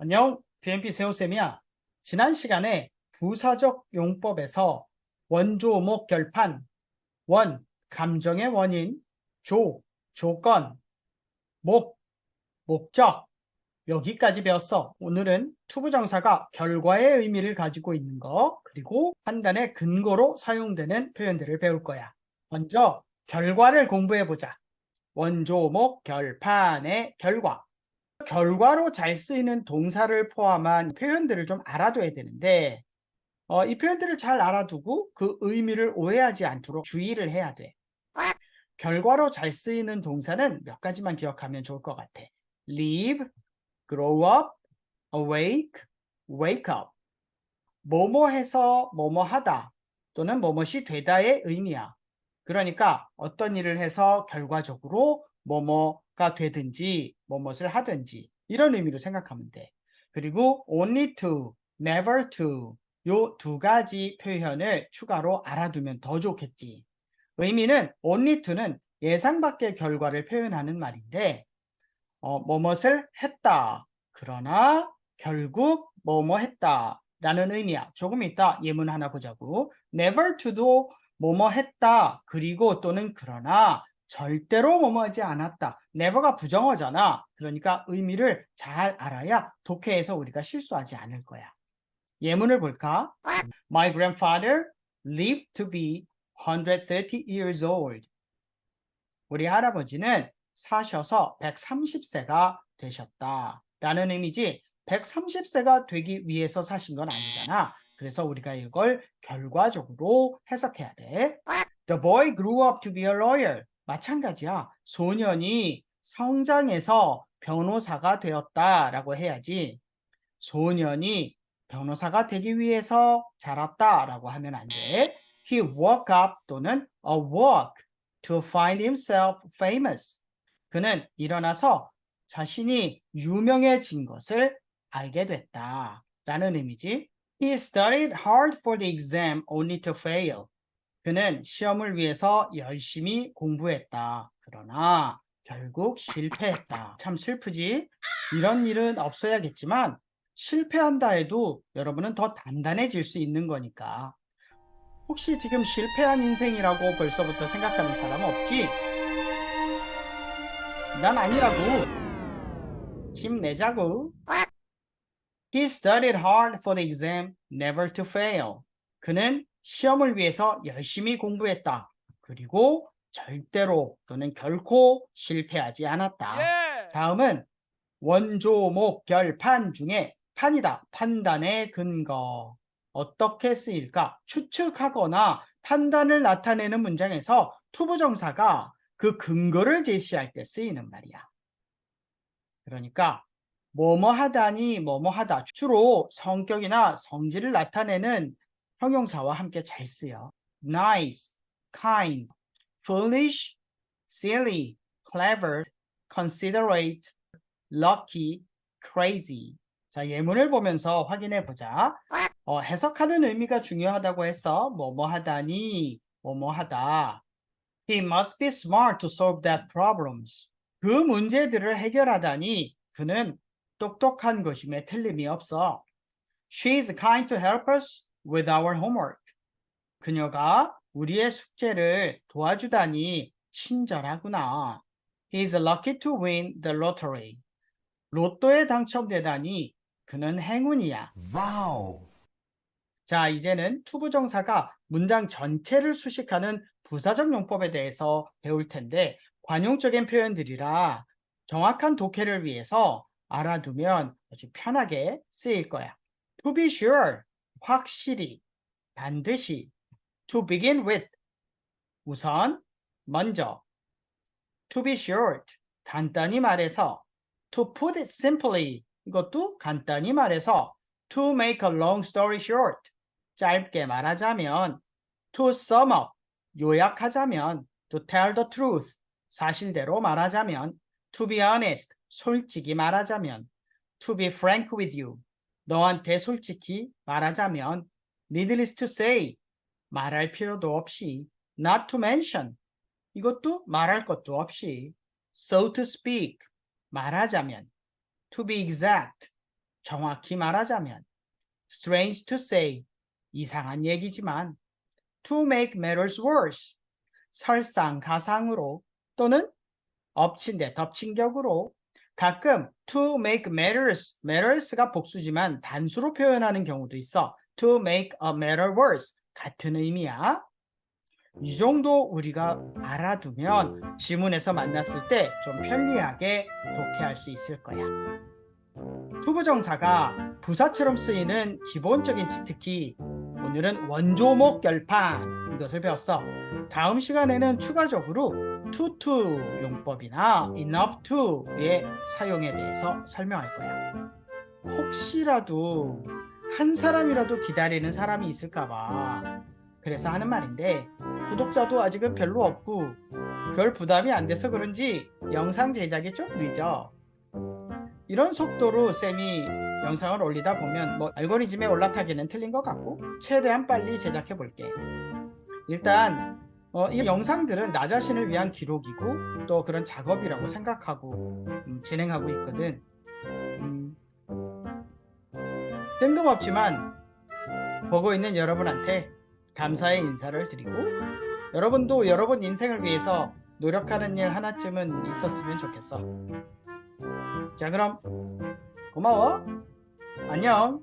안녕, BMP 세호쌤이야. 지난 시간에 부사적 용법에서 원조, 목, 결판, 원, 감정의 원인, 조, 조건, 목, 목적, 여기까지 배웠어. 오늘은 투부정사가 결과의 의미를 가지고 있는 거, 그리고 판단의 근거로 사용되는 표현들을 배울 거야. 먼저, 결과를 공부해보자. 원조, 목, 결판의 결과. 결과로 잘 쓰이는 동사를 포함한 표현들을 좀 알아둬야 되는데, 어, 이 표현들을 잘 알아두고 그 의미를 오해하지 않도록 주의를 해야 돼. 결과로 잘 쓰이는 동사는 몇 가지만 기억하면 좋을 것 같아. live, grow up, awake, wake up. 뭐뭐 해서 뭐뭐 하다 또는 뭐뭐이 되다의 의미야. 그러니까 어떤 일을 해서 결과적으로 뭐뭐 가 되든지 뭐뭇을 하든지 이런 의미로 생각하면 돼. 그리고 only to, never to 요 두 가지 표현을 추가로 알아두면 더 좋겠지. 의미는 only to는 예상 밖의 결과를 표현하는 말인데 어, 뭐뭇을 했다. 그러나 결국 뭐뭐 했다. 라는 의미야. 조금 이따 예문 하나 보자고. never to도 뭐뭐 했다. 그리고 또는 그러나 절대로 뭐뭐 하지 않았다. never가 부정어잖아. 그러니까 의미를 잘 알아야 독해에서 우리가 실수하지 않을 거야. 예문을 볼까? My grandfather lived to be 130 years old. 우리 할아버지는 사셔서 130세가 되셨다. 라는 의미지 130세가 되기 위해서 사신 건 아니잖아. 그래서 우리가 이걸 결과적으로 해석해야 돼. The boy grew up to be a lawyer. 마찬가지야. 소년이 성장해서 변호사가 되었다라고 해야지. 소년이 변호사가 되기 위해서 자랐다라고 하면 안 돼. He woke up 또는 a walk to find himself famous. 그는 일어나서 자신이 유명해진 것을 알게 됐다. 라는 의미지. He studied hard for the exam only to fail. 그는 시험을 위해서 열심히 공부했다. 그러나 결국 실패했다. 참 슬프지? 이런 일은 없어야겠지만 실패한다 해도 여러분은 더 단단해질 수 있는 거니까. 혹시 지금 실패한 인생이라고 벌써부터 생각하는 사람 없지? 난 아니라고. 힘내자고. He studied hard for the exam, never to fail. 그는 시험을 위해서 열심히 공부했다. 그리고 절대로 또는 결코 실패하지 않았다. 다음은 원조, 목, 결, 판 중에 판이다. 판단의 근거. 어떻게 쓰일까? 추측하거나 판단을 나타내는 문장에서 투부정사가 그 근거를 제시할 때 쓰이는 말이야. 그러니까 뭐뭐 하다니 뭐뭐 하다. 주로 성격이나 성질을 나타내는 형용사와 함께 잘 쓰여. nice, kind, foolish, silly, clever, considerate, lucky, crazy. 자, 예문을 보면서 확인해 보자. 어, 해석하는 의미가 중요하다고 해서 뭐뭐 하다니 뭐뭐 하다. He must be smart to solve that problems. 그 문제들을 해결하다니 그는 똑똑한 것임에 틀림이 없어. She is kind to help us with our homework. 그녀가 우리의 숙제를 도와주다니 친절하구나. He is lucky to win the lottery. 로또에 당첨되다니 그는 행운이야. Wow. 자, 이제는 투부정사가 문장 전체를 수식하는 부사적 용법에 대해서 배울 텐데 관용적인 표현들이라 정확한 독해를 위해서 알아두면 아주 편하게 쓰일 거야. To be sure, 확실히, 반드시. To begin with, 우선, 먼저. To be short, 간단히 말해서. To put it simply, 이것도 간단히 말해서. To make a long story short, 짧게 말하자면. To sum up, 요약하자면. To tell the truth, 사실대로 말하자면. To be honest, 솔직히 말하자면. To be frank with you, 너한테 솔직히 말하자면. Needless to say, 말할 필요도 없이. Not to mention, 이것도 말할 것도 없이. So to speak, 말하자면. To be exact, 정확히 말하자면 strange to say 이상한 얘기지만 to make matters worse 설상가상으로 또는 엎친 데 덮친 격으로 가끔 to make matters matters가 복수지만 단수로 표현하는 경우도 있어 to make a matter worse 같은 의미야 이 정도 우리가 알아두면 지문에서 만났을 때 좀 편리하게 독해할 수 있을 거야. 투부정사가 부사처럼 쓰이는 기본적인 치트키 오늘은 원조목 결판 이것을 배웠어. 다음 시간에는 추가적으로 to 용법이나 enough to의 사용에 대해서 설명할 거야. 혹시라도 한 사람이라도 기다리는 사람이 있을까 봐 그래서 하는 말인데 구독자도 아직은 별로 없고 별 부담이 안 돼서 그런지 영상 제작이 좀 늦어. 이런 속도로 쌤이 영상을 올리다 보면 뭐 알고리즘에 올라타기는 틀린 것 같고 최대한 빨리 제작해 볼게. 일단 어, 이 영상들은 나 자신을 위한 기록이고 또 그런 작업이라고 생각하고 음, 진행하고 있거든. 음, 뜬금없지만 보고 있는 여러분한테 감사의 인사를 드리고 여러분도 여러분 인생을 위해서 노력하는 일 하나쯤은 있었으면 좋겠어. 자, 그럼 고마워. 안녕.